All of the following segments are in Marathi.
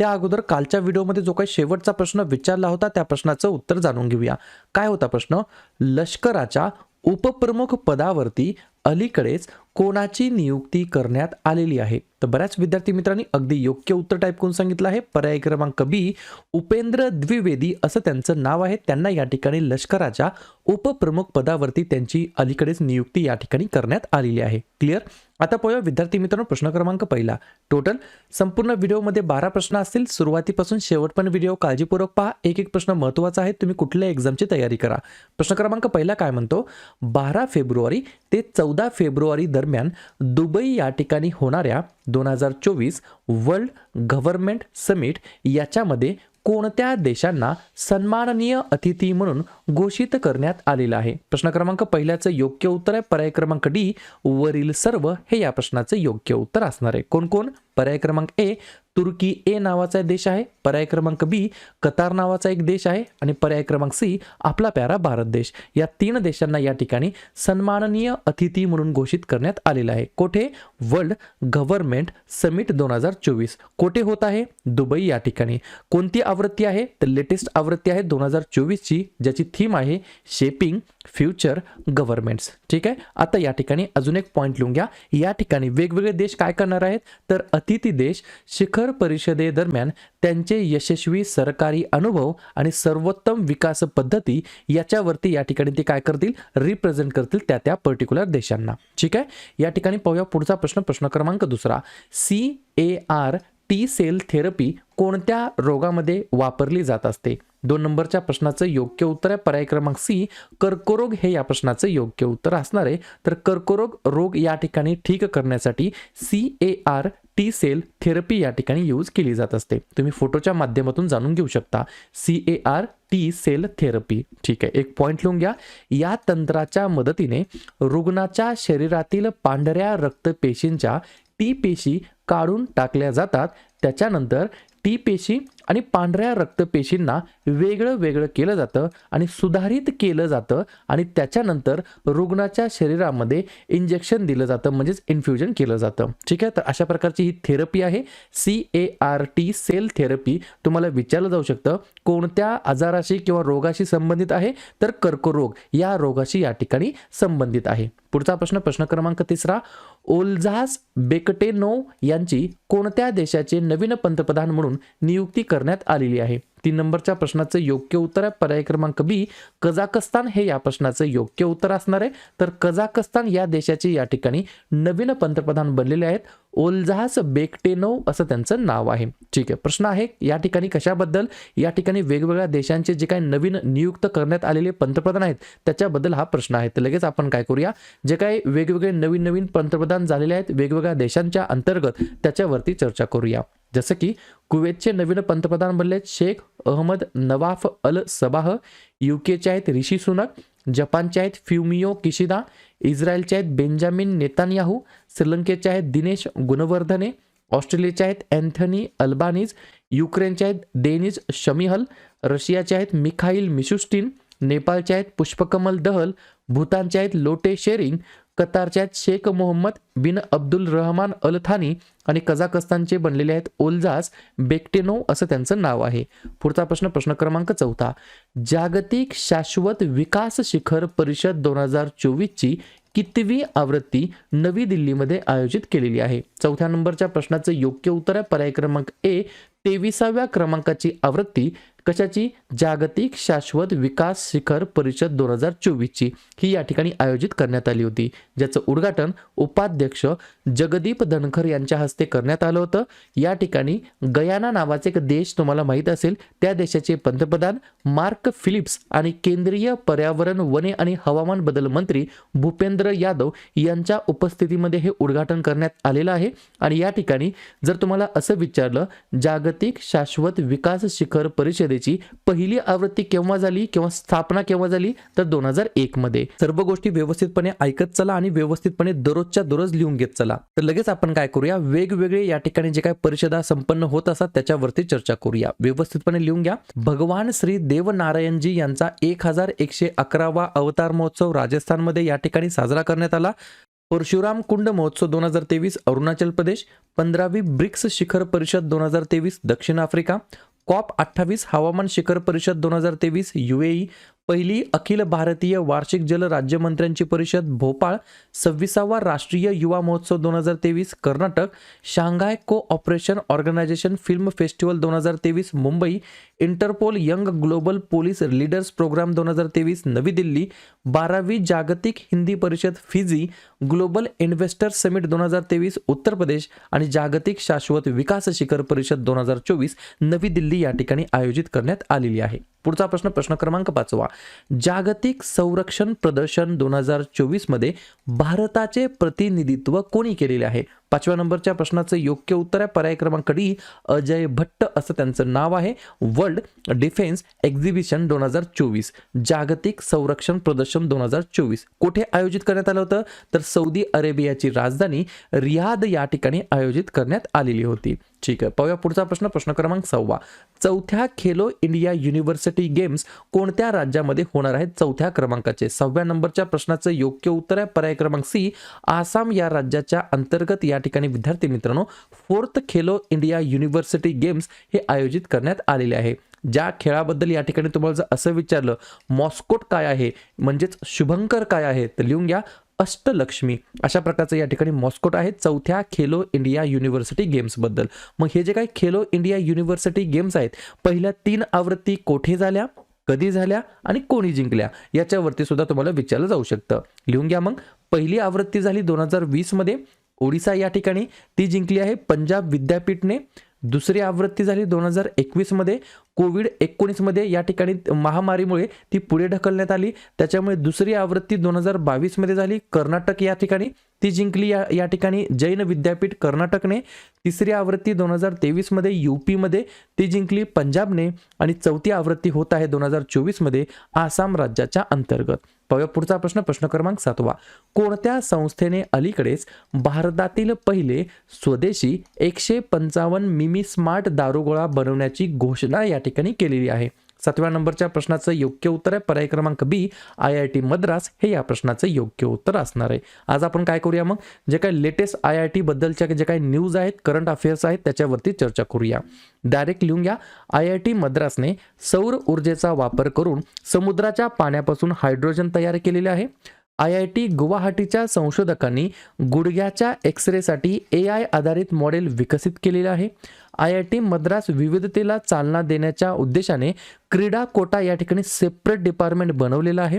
त्या अगोदर कालच्या व्हिडिओमध्ये जो काही शेवटचा प्रश्न विचारला होता त्या प्रश्नाचं उत्तर जाणून घेऊया. काय होता प्रश्न? लष्कराच्या उपप्रमुख पदावरती अलीकडेच कोणाची नियुक्ती करण्यात आलेली आहे? तर बऱ्याच विद्यार्थी मित्रांनी अगदी योग्य उत्तर टाईप करून सांगितलं आहे. पर्याय क्रमांक बी उपेंद्र द्विवेदी असं त्यांचं नाव आहे. त्यांना या ठिकाणी लष्कराच्या उपप्रमुख पदावरती त्यांची अलीकडेच नियुक्ती या ठिकाणी करण्यात आलेली आहे. क्लिअर आता पाहूया विद्यार्थी मित्रांनो प्रश्न क्रमांक पहिला. टोटल संपूर्ण व्हिडिओमध्ये बारा प्रश्न असतील. सुरुवातीपासून शेवट पण व्हिडिओ काळजीपूर्वक पहा. एक एक प्रश्न महत्त्वाचा आहे. तुम्ही कुठल्या एक्झामची तयारी करा. प्रश्न क्रमांक पहिला काय म्हणतो? बारा फेब्रुवारी ते चौदा फेब्रुवारी दरम्यान दुबई या ठिकाणी होणाऱ्या दोन हजार चोवीस वर्ल्ड गव्हर्नमेंट समिट याच्यामध्ये कोणत्या देशांना सन्माननीय अतिथी म्हणून घोषित करण्यात आलेलं आहे? प्रश्न क्रमांक पहिल्याचं योग्य उत्तर आहे. पर्याय क्रमांक डी वरील सर्व हे या प्रश्नाचं योग्य उत्तर असणार आहे. कोण कोण? पर्याय क्रमांक ए तुर्की ए नावाचा देश आहे पर्याय क्रमांक बी कतार नावाचा एक देश आहे आणि पर्याय क्रमांक सी आपला प्यारा भारत देश. या तीन देशांना या ठिकाणी सन्माननीय अतिथी म्हणून घोषित करण्यात आलेला आहे. कोठे? वर्ल्ड गव्हर्नमेंट समिट दोन हजार चोवीस. कोठे होत आहे? दुबई या ठिकाणी. कोणती आवृत्ती आहे? तर लेटेस्ट आवृत्ती आहे दोन हजार चोवीसची ज्याची थीम आहे शेपिंग फ्युचर गव्हर्नमेंट्स. ठीक आहे? आता या ठिकाणी अजून एक पॉईंट लिहून घ्या. या ठिकाणी वेगवेगळे देश काय करणार आहेत? तर अतिथी देश शिखर परिषदेदरम्यान त्यांचे यशस्वी सरकारी अनुभव आणि सर्वोत्तम विकास पद्धती याच्यावरती या ठिकाणी ते काय करतील? रिप्रेझेंट करतील त्या त्या पर्टिक्युलर देशांना. ठीक आहे? या ठिकाणी पाहूया पुढचा प्रश्न प्रश्न क्रमांक दुसरा. C A R T cell therapy कोणत्या रोगामध्ये वापरली जात असते? दोन नंबरच्या प्रश्नाचं योग्य उत्तर आहे. पर्याय क्रमांक सी कर्करोग हे या प्रश्नाचं योग्य उत्तर असणार आहे. तर कर्करोग रोग या ठिकाणी ठीक करण्यासाठी C A R T cell therapy या ठिकाणी यूज केली जात असते. तुम्ही फोटोच्या माध्यमातून जाणून घेऊ शकता. C A R T cell therapy ठीक आहे. एक पॉईंट लिहून घ्या. या तंत्राच्या मदतीने रुग्णाच्या शरीरातील पांढऱ्या रक्तपेशींच्या टी पेशी काढून टाकल्या जातात. त्याच्यानंतर टी पेशी आणि पांढऱ्या रक्तपेशींना वेगळं वेगळं केलं जातं आणि सुधारित केलं जातं आणि त्याच्यानंतर रुग्णाच्या शरीरामध्ये इंजेक्शन दिलं जातं म्हणजेच इन्फ्युजन केलं जातं. ठीक आहे? तर अशा प्रकारची ही थेरपी आहे. C A R T cell therapy तुम्हाला विचारलं जाऊ शकतं कोणत्या आजाराशी किंवा रोगाशी संबंधित आहे? तर कर्करोग या रोगाशी या ठिकाणी संबंधित आहे. पुढचा प्रश्न प्रश्न क्रमांक तिसरा. ओल्झास बेकटेनो यांची कोणत्या देशाचे नवीन पंतप्रधान म्हणून नियुक्ती करण्यात आलेली आहे? तीन नंबरच्या प्रश्नाचं योग्य उत्तर आहे. पर्याय क्रमांक बी कझाकस्तान हे या प्रश्नाचं योग्य उत्तर असणार आहे. तर कझाकस्तान या देशाचे या ठिकाणी नवीन पंतप्रधान बनलेले आहेत. ओलझास बेकटेनो असं त्यांचं नाव आहे. ठीक आहे प्रश्न आहे या ठिकाणी कशाबद्दल? या ठिकाणी वेगवेगळ्या देशांचे जे काही नवीन नियुक्त करण्यात आलेले पंतप्रधान आहेत त्याच्याबद्दल हा प्रश्न आहे. तर लगेच आपण काय करूया? जे काही वेगवेगळे नवीन नवीन पंतप्रधान झालेले आहेत वेगवेगळ्या देशांच्या अंतर्गत त्याच्यावरती चर्चा करूया. जसं की कुवेतचे नवीन पंतप्रधान बनले Sheikh Ahmad Nawaf Al Sabah युकेचे आहेत ऋषी सुनक जपानचे आहेत फ्युमियो किशिदा इस्रायलचे आहेत बेंजामिन नेतान्याहू श्रीलंकेचे आहेत दिनेश गुणवर्धने ऑस्ट्रेलियाचे आहेत अँथनी अल्बानीज युक्रेनचे आहेत डेनिज शमिहल रशियाचे आहेत मिखाईल मिशुस्टिन नेपाळचे आहेत पुष्पकमल दहल भूतानचे आहेत लोटे शेरिंग कतारच्या Sheikh Mohammed bin Abdul Rahman Al Thani आणि कझाकस्तानचे बनलेले आहेत ओलझास बेक्टेनो असं त्यांचं नाव आहे. पुढचा प्रश्न प्रश्न क्रमांक चौथा. जागतिक शाश्वत विकास शिखर परिषद दोन हजार चोवीसची कितवी आवृत्ती नवी दिल्लीमध्ये आयोजित केलेली आहे. चौथ्या नंबरच्या प्रश्नाचं योग्य उत्तर आहे. पर्याय क्रमांक ए तेविसाव्या क्रमांकाची आवृत्ती कशाची? जागतिक शाश्वत विकास शिखर परिषद दोन हजार चोवीसची. ही या ठिकाणी आयोजित करण्यात आली होती. ज्याचं उद्घाटन उपाध्यक्ष जगदीप धनखर यांच्या हस्ते करण्यात आलं होतं. या ठिकाणी गयाना नावाचे एक देश तुम्हाला माहीत असेल. त्या देशाचे पंतप्रधान मार्क फिलिप्स आणि केंद्रीय पर्यावरण वने आणि हवामान बदल मंत्री भूपेंद्र यादव यांच्या उपस्थितीमध्ये हे उद्घाटन करण्यात आलेलं आहे. आणि या ठिकाणी जर तुम्हाला असं विचारलं जागतिक शाश्वत विकास शिखर परिषद परिषदेची पहिली आवृत्ती केव्हा झाली किंवा स्थापना केव्हा झाली? तर दोन हजार एक मध्ये. सर्व गोष्टी व्यवस्थितपणे ऐकत चला आणि व्यवस्थितपणे दररोजच्या दररोज लिहून घेत चला. तर लगेच आपण काय करूया? वेगवेगळे या ठिकाणी जे काय परिषदा संपन्न होत असतात त्याच्यावरती चर्चा करूया. व्यवस्थितपणे लिहून घ्या. भगवान श्री देवनारायणजी यांचा एक हजार एकशे अकरावा अवतार महोत्सव राजस्थानमध्ये या ठिकाणी साजरा करण्यात आला. परशुराम कुंड महोत्सव दोन हजार तेवीस अरुणाचल प्रदेश. पंधरावी ब्रिक्स शिखर परिषद दोन हजार तेवीस दक्षिण आफ्रिका. कॉप अठ्ठावीस हवामान शिखर परिषद दोन हजार तेवीस यू ए ई पहिली अखिल भारतीय वार्षिक जल राज्यमंत्र्यांची परिषद भोपाळ. सव्वीसावा राष्ट्रीय युवा महोत्सव दोन हजार तेवीस Karnataka. Shanghai cooperation organisation film festival दोन हजार तेवीस Mumbai. Interpol young global police leaders programme दोन हजार तेवीस नवी दिल्ली. बारावी जागतिक हिंदी परिषद फिजी. ग्लोबल इन्व्हेस्टर समिट दोन हजार तेवीस उत्तर प्रदेश. आणि जागतिक शाश्वत विकास शिखर परिषद दोन हजार चोवीस नवी दिल्ली या ठिकाणी आयोजित करण्यात आलेली आहे. पुढचा प्रश्न प्रश्न क्रमांक पाचवा. जागतिक संरक्षण प्रदर्शन दोन हजार चोवीसमध्ये भारताचे प्रतिनिधित्व कोणी केलेले आहे? पाचव्या नंबरच्या प्रश्नाचं योग्य उत्तर आहे. पर्याय क्रमांक डी अजय भट्ट असं त्यांचं नाव आहे. वर्ल्ड डिफेन्स एक्झिबिशन दोन हजार चोवीस. जागतिक संरक्षण प्रदर्शन दोन हजार चोवीस. कुठे आयोजित करण्यात आलं होतं? तर सौदी अरेबियाची राजधानी रियाद या ठिकाणी आयोजित करण्यात आलेली होती. ठीक आहे. पाहूया पुढचा प्रश्न. प्रश्न क्रमांक सव्वा चौथ्या खेलो इंडिया युनिव्हर्सिटी गेम्स कोणत्या राज्यामध्ये होणार आहेत? चौथ्या क्रमांकाचे. सहाव्या नंबरच्या प्रश्नाचं योग्य उत्तर आहे. पर्याय क्रमांक सी. आसाम या राज्याच्या अंतर्गत या ठिकाणी विद्यार्थी मित्रांनो fourth Khelo India university games हे आयोजित करण्यात आलेले आहे. ज्या खेळाबद्दल या ठिकाणी तुम्हाला जर असं विचारलं मॉस्कोट काय आहे? म्हणजेच शुभंकर काय आहे? तर लिहून घ्या अष्टलक्ष्मी. अशा प्रकारचं या ठिकाणी मॉस्कोट आहे चौथ्या खेलो इंडिया युनिव्हर्सिटी गेम्सबद्दल मग हे जे काही खेलो इंडिया युनिव्हर्सिटी गेम्स आहेत पहिल्या तीन आवृत्ती कोठे झाल्या? कधी झाल्या? आणि कोणी जिंकल्या? याच्यावरती सुद्धा तुम्हाला विचारलं जाऊ शकतं. लिहून घ्या मग. पहिली आवृत्ती झाली दोन हजार वीसमध्ये ओडिसा या ठिकाणी ती जिंकली आहे. पंजाब विद्यापीठने दुसरी आवृत्ती झाली दोन हजार एकवीसमध्ये कोविड एकोणीसमध्ये या ठिकाणी महामारीमुळे ती पुढे ढकलण्यात आली. त्याच्यामुळे दुसरी आवृत्ती दोन हजार बावीसमध्ये झाली. कर्नाटक या ठिकाणी ती जिंकली. या या ठिकाणी जैन विद्यापीठ कर्नाटकने तिसरी आवृत्ती दोन हजार तेवीसमध्ये यू पीमध्ये ती जिंकली पंजाबने आणि चौथी आवृत्ती होत आहे दोन हजार चोवीसमध्ये आसाम राज्याच्या अंतर्गत. पाहूया पुढचा प्रश्न प्रश्न क्रमांक सातवा. कोणत्या संस्थेने अलीकडेच भारतातील पहिले स्वदेशी एकशे पंचावन्न मिमी स्मार्ट दारुगोळा बनवण्याची घोषणा या ठिकाणी केलेली आहे? सातव्या नंबरच्या प्रश्नाचं योग्य उत्तर आहे. पर्याय क्रमांक B I I T Madras हे या प्रश्नाचं योग्य उत्तर असणार आहे. आज आपण काय करूया मग? जे काही लेटेस्ट आय आय टी बद्दलच्या जे काही न्यूज आहेत करंट अफेअर्स आहेत त्याच्यावरती चर्चा करूया. डायरेक्ट लिहून घ्या. आय आय टी मद्रासने सौर ऊर्जेचा वापर करून समुद्राच्या पाण्यापासून हायड्रोजन तयार केलेले आहे. आय आय टी गुवाहाटीच्या संशोधकांनी गुडघ्याच्या एक्स रेसाठी ए आय आधारित मॉडेल विकसित केलेलं आहे. आय आय टी मद्रास विविधतेला चालना देण्याच्या उद्देशाने क्रीडा कोटा या ठिकाणी सेपरेट डिपार्टमेंट बनवलेलं आहे.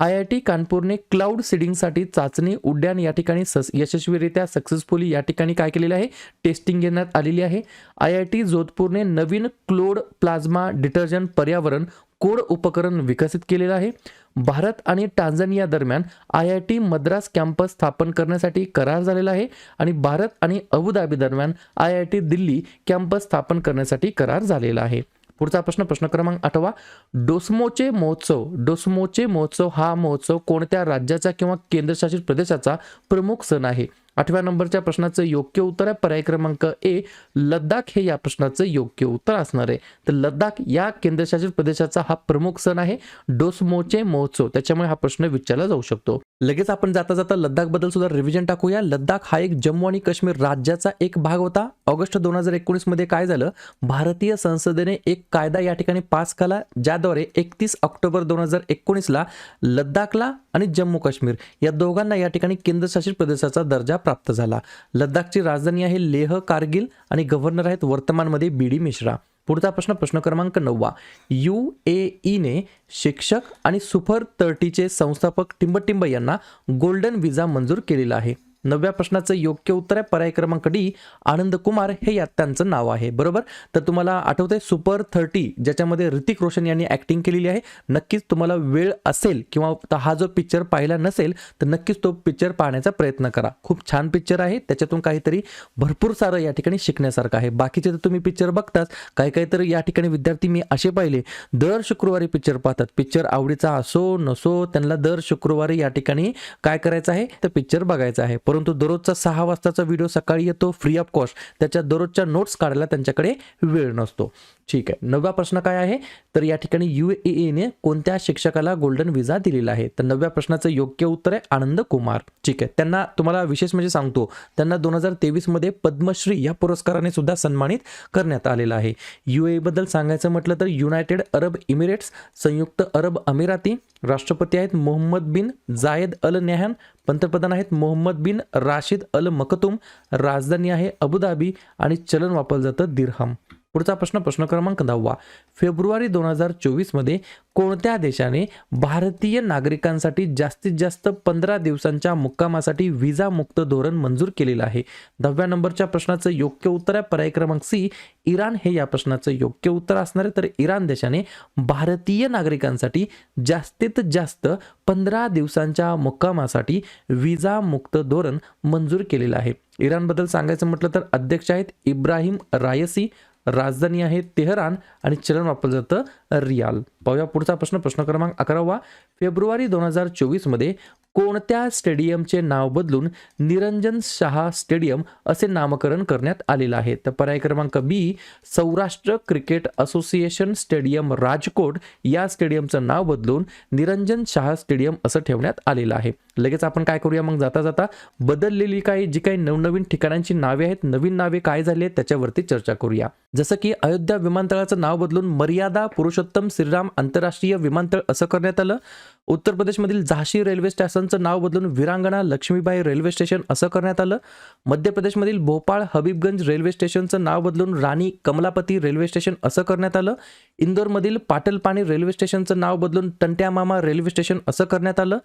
आय आय टी कानपूरने क्लाउड सीडिंगसाठी चाचणी उड्डाण या ठिकाणी सस यशस्वीरित्या सक्सेसफुली या ठिकाणी काय केलेलं आहे? टेस्टिंग घेण्यात आलेली आहे. आय आय टी जोधपूरने नवीन क्लोड प्लाझ्मा डिटर्जंट पर्यावरण कोड उपकरण विकसित केलेलं आहे. भारत आणि टांझानिया दरम्यान I I T Madras campus स्थापन करण्यासाठी करार झालेला आहे आणि भारत आणि अबुधाबी दरम्यान I I T Delhi campus स्थापन करण्यासाठी करार झालेला आहे. पुढचा प्रश्न प्रश्न क्रमांक आठवा. डोसमोचे महोत्सव डोसमोचे महोत्सव हा महोत्सव कोणत्या राज्याचा किंवा केंद्रशासित प्रदेशाचा प्रमुख सण आहे? आठव्या नंबरच्या प्रश्नाचं योग्य उत्तर आहे. पर्याय क्रमांक ए लद्दाख हे या प्रश्नाचं योग्य उत्तर असणार आहे. तर लद्दाख या केंद्रशासित प्रदेशाचा हा प्रमुख सण आहे डोसमोचे महोत्सव. त्याच्यामुळे हा प्रश्न विचारला जाऊ शकतो. लगेच आपण जाता जाता लद्दाखबद्दल सुद्धा रिव्हिजन टाकूया. लद्दाख हा एक जम्मू आणि काश्मीर राज्याचा एक भाग होता. ऑगस्ट दोन हजार एकोणीसमध्ये काय झालं? भारतीय संसदेने एक कायदा या ठिकाणी पास केला ज्याद्वारे एकतीस ऑक्टोबर दोन हजार एकोणीसला लद्दाखला आणि जम्मू काश्मीर या दोघांना या ठिकाणी केंद्रशासित प्रदेशाचा दर्जा प्राप्त झाला. लद्दाखची राजधानी आहे लेह कारगिल आणि गव्हर्नर आहेत वर्तमानमध्ये बी डी मिश्रा. पुढचा प्रश्न प्रश्न क्रमांक नववा. यू ए ईने शिक्षक आणि सुपर तर्टीचे संस्थापक टिंबटिंब यांना गोल्डन व्हिजा मंजूर केलेला आहे. नवव्या प्रश्नाचं योग्य उत्तर आहे. पर्याय क्रमांक डी आनंद कुमार हे यात त्यांचं नाव आहे. बरोबर? तर तुम्हाला आठवतंय सुपर थर्टी ज्याच्यामध्ये ऋतिक रोशन यांनी ऍक्टिंग केलेली आहे. नक्कीच तुम्हाला वेळ असेल किंवा हा जो पिक्चर पाहिला नसेल तर नक्कीच तो पिक्चर पाहण्याचा प्रयत्न करा. खूप छान पिक्चर आहे. त्याच्यातून काहीतरी भरपूर सारं या ठिकाणी शिकण्यासारखं आहे. बाकीचे तर तुम्ही पिक्चर बघताच. काही काही तर या ठिकाणी विद्यार्थी मी असे पाहिले दर शुक्रवारी पिक्चर पाहतात. पिक्चर आवडीचा असो नसो त्यांना दर शुक्रवारी या ठिकाणी काय करायचं आहे? तर पिक्चर बघायचा आहे. परंतु दररोजचा सहा वाजताचा व्हिडिओ सकाळी येतो फ्री ऑफ कॉस्ट त्याच्या दररोजच्या नोट्स काढायला त्यांच्याकडे वेळ नसतो. ठीक आहे. नववा प्रश्न काय आहे? तर या ठिकाणी यू ने कोणत्या शिक्षकाला गोल्डन विजा दिलेला आहे? तर नवव्या प्रश्नाचं योग्य उत्तर आहे आनंद कुमार. ठीक आहे. त्यांना तुम्हाला विशेष म्हणजे सांगतो त्यांना दोन हजार तेवीसमध्ये पद्मश्री या पुरस्काराने सुद्धा सन्मानित करण्यात आलेलं आहे. यू एबद्दल बद्दल सांगायचं म्हटलं तर युनायटेड अरब इमिरेट्स संयुक्त अरब अमिराती राष्ट्रपती आहेत मोहम्मद बिन जायद अल नेहान पंतप्रधान आहेत मोहम्मद बिन राशिद अल मकतुम राजधानी आहे अबुधाबी आणि चलन वापरलं जातं दिरहम. पुढचा प्रश्न प्रश्न क्रमांक दहावा. फेब्रुवारी दोन हजार चोवीसमध्ये कोणत्या देशाने भारतीय नागरिकांसाठी जास्तीत जास्त पंधरा दिवसांच्या मुक्कामासाठी विजामुक्त मुक्त धोरण मंजूर केलेलं आहे? दहाव्या नंबरच्या प्रश्नाचं योग्य उत्तर आहे पर्याय क्रमांक सी. इराण. हे या प्रश्नाचं योग्य उत्तर असणार आहे. तर इराण देशाने भारतीय नागरिकांसाठी जास्तीत जास्त पंधरा दिवसांच्या मुक्कामासाठी विजामुक्त मुक्त धोरण मंजूर केलेलं आहे. इराणबद्दल सांगायचं म्हटलं तर अध्यक्ष आहेत इब्राहिम रायसी राजधानी आहे तेहरान आणि चलन वापरलं जातं रियाल. पाहूया पुढचा प्रश्न प्रश्न क्रमांक अकरावा. फेब्रुवारी दोन हजार चोवीसमध्ये कोणत्या स्टेडियमचे नाव बदलून निरंजन शहा स्टेडियम असे नामकरण करण्यात आलेलं आहे? तर पर्याय क्रमांक B Saurashtra cricket association stadium Rajkot या स्टेडियमचं नाव बदलून निरंजन शहा स्टेडियम असं ठेवण्यात आलेलं आहे. लगेच आपण काय करूया? मग जाता जाता बदललेली काही जी काही नवनवीन ठिकाणांची नावे आहेत नवीन नावे काय झाली आहेत त्याच्यावरती चर्चा करूया. जसं की अयोध्या विमानतळाचं नाव बदलून मर्यादा पुरुषोत्तम श्रीराम आंतरराष्ट्रीय विमानतळ असं करण्यात आलं. उत्तर प्रदेशमधील झाशी रेल्वे स्टेशन स्टेशनचं नाव बदलून विरांगणा लक्ष्मीबाई रेल्वे स्टेशन असं करण्यात आलं. मध्य प्रदेशमधील भोपाळ हबीबगंज रेल्वे स्टेशनचं नाव बदलून राणी कमलापती रेल्वे स्टेशन असं करण्यात आलं. इंदोरमधील पाटलपाणी रेल्वे स्टेशनचं नाव बदलून टंट्यामामा रेल्वे स्टेशन असं करण्यात आलं.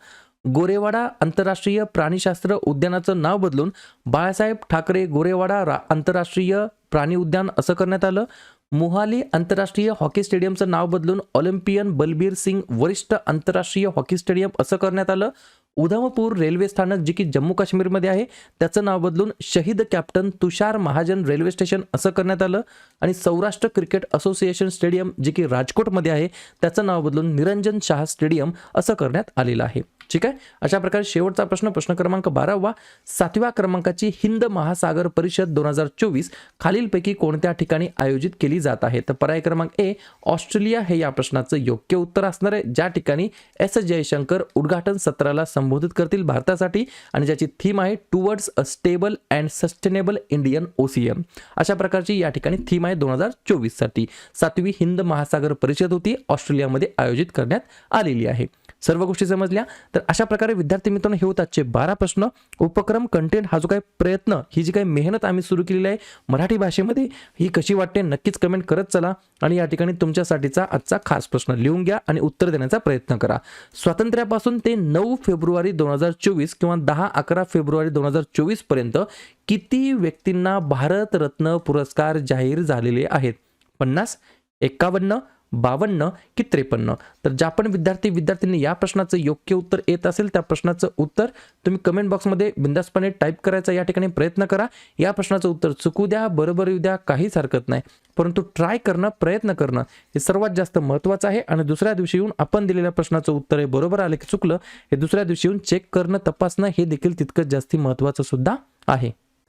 गोरेवाडा आंतरराष्ट्रीय प्राणीशास्त्र उद्यानाचं नाव बदलून बाळासाहेब ठाकरे गोरेवाडा रा आंतरराष्ट्रीय प्राणी उद्यान असं करण्यात आलं. मोहाली आंतरराष्ट्रीय हॉकी स्टेडियमचं नाव बदलून ऑलिम्पियन बलबीर सिंग वरिष्ठ आंतरराष्ट्रीय हॉकी स्टेडियम असं करण्यात आलं. उधमपूर रेल्वे स्थानक जे की जम्मू काश्मीरमध्ये आहे त्याचं नाव बदलून Shaheed captain Tushar Mahajan railway station असं करण्यात आलं. आणि सौराष्ट्र क्रिकेट असोसिएशन स्टेडियम जे की राजकोटमध्ये आहे त्याचं नाव बदलून निरंजन शाह स्टेडियम असं करण्यात आलेलं आहे. ठीक आहे? अशा प्रकारे शेवटचा प्रश्न प्रश्न क्रमांक बारावा सातव्या क्रमांकाची हिंद महासागर परिषद दोन हजार चोवीस खालीलपैकी कोणत्या ठिकाणी आयोजित केली जात आहे? तर पर्याय क्रमांक ए ऑस्ट्रेलिया. हे या प्रश्नाचं योग्य उत्तर असणार आहे. ज्या ठिकाणी एस. जयशंकर उद्घाटन सत्राला संबोधित करतील भारतासाठी आणि ज्याची थीम आहे towards a stable and sustainable Indian ocean अशा प्रकारची या ठिकाणी थीम आहे दोन हजार चोवीससाठी. सातवी हिंद महासागर परिषद होती ऑस्ट्रेलियामध्ये आयोजित करण्यात आलेली आहे. सर्व गोष्टी समजल्या. तर अशा प्रकारे विद्यार्थी मित्रांनो हे होत आजचे बारा प्रश्न. उपक्रम कंटेंट हा जो काही प्रयत्न ही जी काही मेहनत आम्ही सुरू केलेली आहे मराठी भाषेमध्ये ही कशी वाटते नक्कीच कमेंट करत चला आणि या ठिकाणी तुमच्यासाठीचा आजचा खास प्रश्न लिहून घ्या आणि उत्तर देण्याचा प्रयत्न करा. स्वातंत्र्यापासून ते नऊ फेब्रुवारी दोन हजार चोवीस किंवा दहा अकरा फेब्रुवारी दोन हजार चोवीसपर्यंत किती व्यक्तींना भारतरत्न पुरस्कार जाहीर झालेले आहेत? पन्नास एकावन्न बावन्न की त्रेपन्न. तर ज्या पण विद्यार्थी विद्यार्थ्यांनी या प्रश्नाचं योग्य उत्तर येत असेल त्या प्रश्नाचं उत्तर तुम्ही कमेंट बॉक्समध्ये बिंदासपणे टाईप करायचा या ठिकाणी प्रयत्न करा. या प्रश्नाचं उत्तर चुकू द्या बरोबर येऊ द्या काहीच हरकत नाही. परंतु ट्राय करणं प्रयत्न करणं हे सर्वात जास्त महत्त्वाचं आहे. आणि दुसऱ्या दिवशी येऊन आपण दिलेल्या प्रश्नाचं उत्तर हे बरोबर आलं की चुकलं हे दुसऱ्या दिवशी येऊन चेक करणं तपासणं हे देखील तितकंच जास्ती महत्त्वाचं सुद्धा आहे.